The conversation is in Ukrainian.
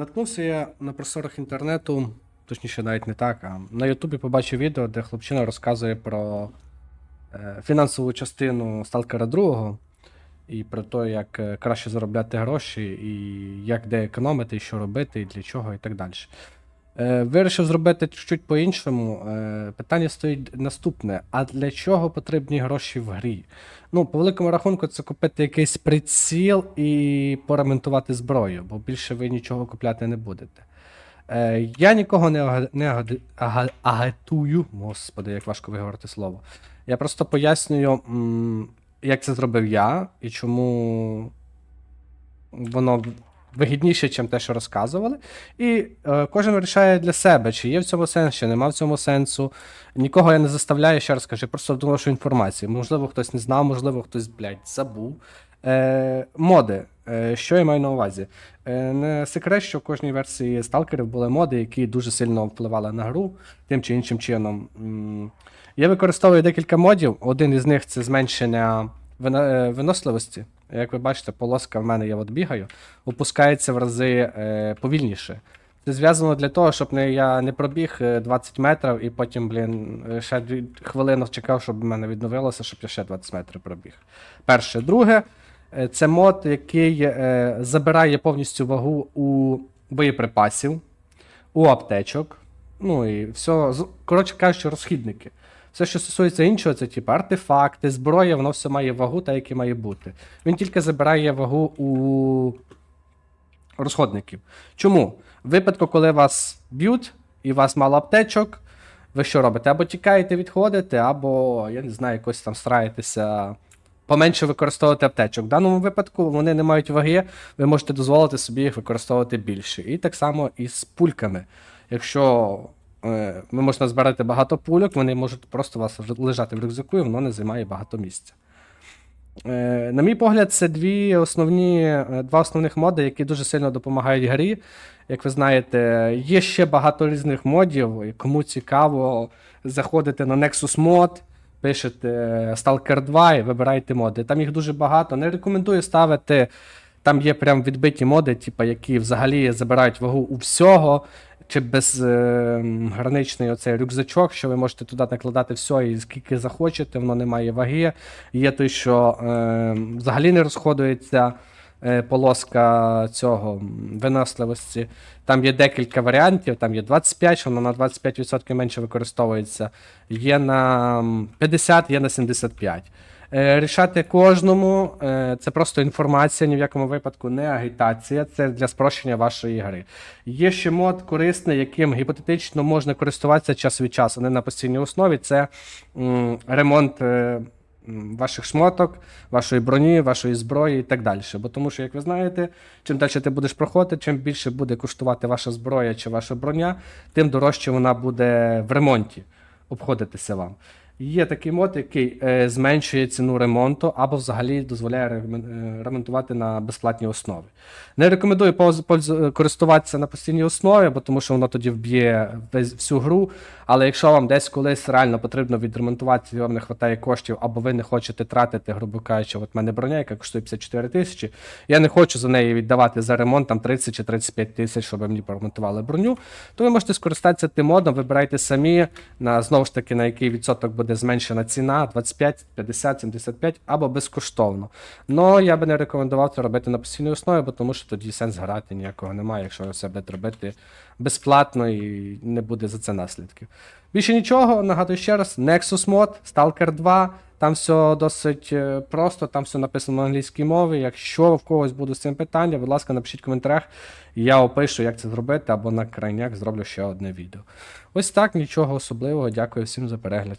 Наткнувся я на просторах інтернету, точніше, навіть не так, а на Ютубі побачив відео, де хлопчина розказує про е, фінансову частину Сталкера 2 і про те, як е, краще заробляти гроші, і як де економити, і що робити, і для чого, і так далі. Е, вирішив зробити чуть по-іншому. Е, питання стоїть наступне: а для чого потрібні гроші в грі? Ну, по великому рахунку, це купити якийсь приціл і поремонтувати зброю, бо більше ви нічого купляти не будете. Е, я нікого не, не агатую, господи, як важко виговорити слово. Я просто пояснюю, як це зробив я і чому воно вигідніше, ніж те, що розказували. І е, кожен вирішає для себе, чи є в цьому сенс, чи нема в цьому сенсу. Нікого я не заставляю, ще раз кажу, я просто доношу інформацію. Можливо, хтось не знав, можливо, хтось, блядь, забув. Е, моди. Е, що я маю на увазі? Е, не секрет, що в кожній версії сталкерів були моди, які дуже сильно впливали на гру тим чи іншим чином. Я використовую декілька модів. Один із них це зменшення е, виносливості. Як ви бачите, полоска в мене я от бігаю, опускається в рази е, повільніше. Це зв'язано для того, щоб не, я не пробіг е, 20 метрів і потім, блін, е, ще дві хвилини чекав, щоб в мене відновилося, щоб я ще 20 метрів пробіг. Перше. Друге, е, це мод, який е, забирає повністю вагу у боєприпасів, у аптечок. Ну і все. Коротше кажучи, розхідники. Все, що стосується іншого, це типу артефакти, зброя, воно все має вагу, та яке має бути. Він тільки забирає вагу у розходників. Чому? В випадку, коли вас б'ють і у вас мало аптечок, ви що робите? Або тікаєте, відходите, або, я не знаю, якось там стараєтеся поменше використовувати аптечок. В даному випадку вони не мають ваги, ви можете дозволити собі їх використовувати більше. І так само і з пульками. Якщо е, можете збирати багато пульок, вони можуть просто у вас лежати в рюкзаку, і воно не займає багато місця. Е, на мій погляд, це дві основні, е, два основних моди, які дуже сильно допомагають грі. Як ви знаєте, є ще багато різних модів. і Кому цікаво, заходите на Nexus Mod, пишете Stalker 2 і вибираєте моди. Там їх дуже багато. Не рекомендую ставити. Там є прям відбиті моди, типу, які взагалі забирають вагу у всього, чи безграничний оцей рюкзачок, що ви можете туди накладати все і скільки захочете, воно не має ваги. Є той, що е, взагалі не розходується е, полоска цього виносливості. Там є декілька варіантів, там є 25, що воно на 25% менше використовується. Є на 50, є на 75. Е, Рішати кожному, е, це просто інформація, ні в якому випадку не агітація, це для спрощення вашої гри. Є ще мод корисний, яким гіпотетично можна користуватися час від часу, не на постійній основі. Це ремонт е, ваших шмоток, вашої броні, вашої зброї і так далі. Бо тому що, як ви знаєте, чим далі ти будеш проходити, чим більше буде коштувати ваша зброя чи ваша броня, тим дорожче вона буде в ремонті обходитися вам. Є такий мод, який е, зменшує ціну ремонту або взагалі дозволяє е, ремонтувати на безплатній основі. Не рекомендую користуватися на постійній основі, бо тому що воно тоді вб'є всю гру. Але якщо вам десь колись реально потрібно відремонтувати, і вам не вистачає коштів, або ви не хочете тратити, грубо кажучи, от в мене броня, яка коштує 54 тисячі, я не хочу за неї віддавати за ремонт там 30 чи 35 тисяч, щоб мені поремонтували броню, то ви можете скористатися тим модом, вибирайте самі, на, знову ж таки, на який відсоток буде зменшена ціна, 25, 50, 75 або безкоштовно. Ну, я би не рекомендував це робити на постійній основі, бо тому що тоді сенс грати ніякого немає, якщо все будете робити безплатно і не буде за це наслідків. Більше нічого, нагадую ще раз: Nexus Mod, Stalker 2. Там все досить е, просто, там все написано на англійській мові. Якщо в когось будуть з цим питання, будь ласка, напишіть в коментарях, і я опишу, як це зробити, або на крайняк зроблю ще одне відео. Ось так, нічого особливого. Дякую всім за перегляд.